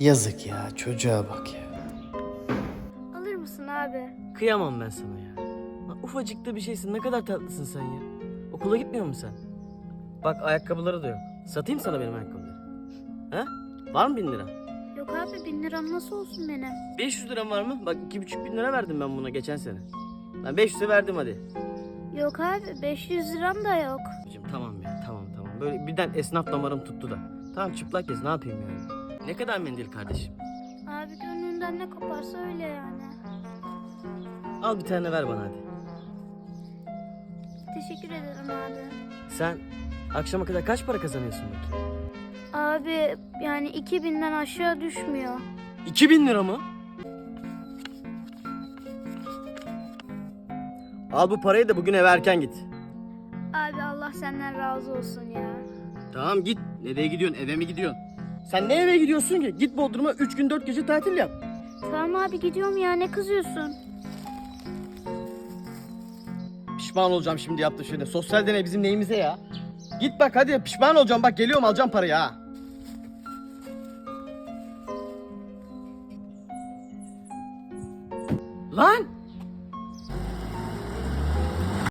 Yazık ya çocuğa bak ya. Alır mısın abi? Kıyamam ben sana ya. Lan ufacık da bir şeysin ne kadar tatlısın sen ya. Okula gitmiyor musun sen? Bak ayakkabıları da yok. Satayım sana benim ayakkabıları. He? Var mı bin lira? Yok abi bin liram nasıl olsun benim? 500 liram var mı? Bak iki buçuk bin lira verdim ben buna geçen sene. Ben 500'e verdim hadi. Yok abi 500 liram da yok. Hocam tamam ya tamam tamam. Böyle birden esnaf damarım tuttu da. Tamam çıplak gez ne yapayım yani. Ne kadar mendil kardeşim? Abi gönlünden ne koparsa öyle yani. Al bir tane ver bana hadi. Teşekkür ederim abi. Sen akşama kadar kaç para kazanıyorsun bakayım? Abi yani 2000'den aşağı düşmüyor. 2000 lira mı? Al bu parayı da bugün eve erken git. Abi Allah senden razı olsun ya. Tamam git. Nereye gidiyorsun? Eve mi gidiyorsun? Sen ne eve gidiyorsun ki? Git Bodrum'a 3 gün 4 gece tatil yap. Tamam abi gidiyorum ya ne kızıyorsun? Pişman olacağım şimdi yaptığı şeyde. Sosyal deney bizim neyimize ya? Git bak hadi pişman olacağım bak geliyorum alacağım parayı ha. Lan!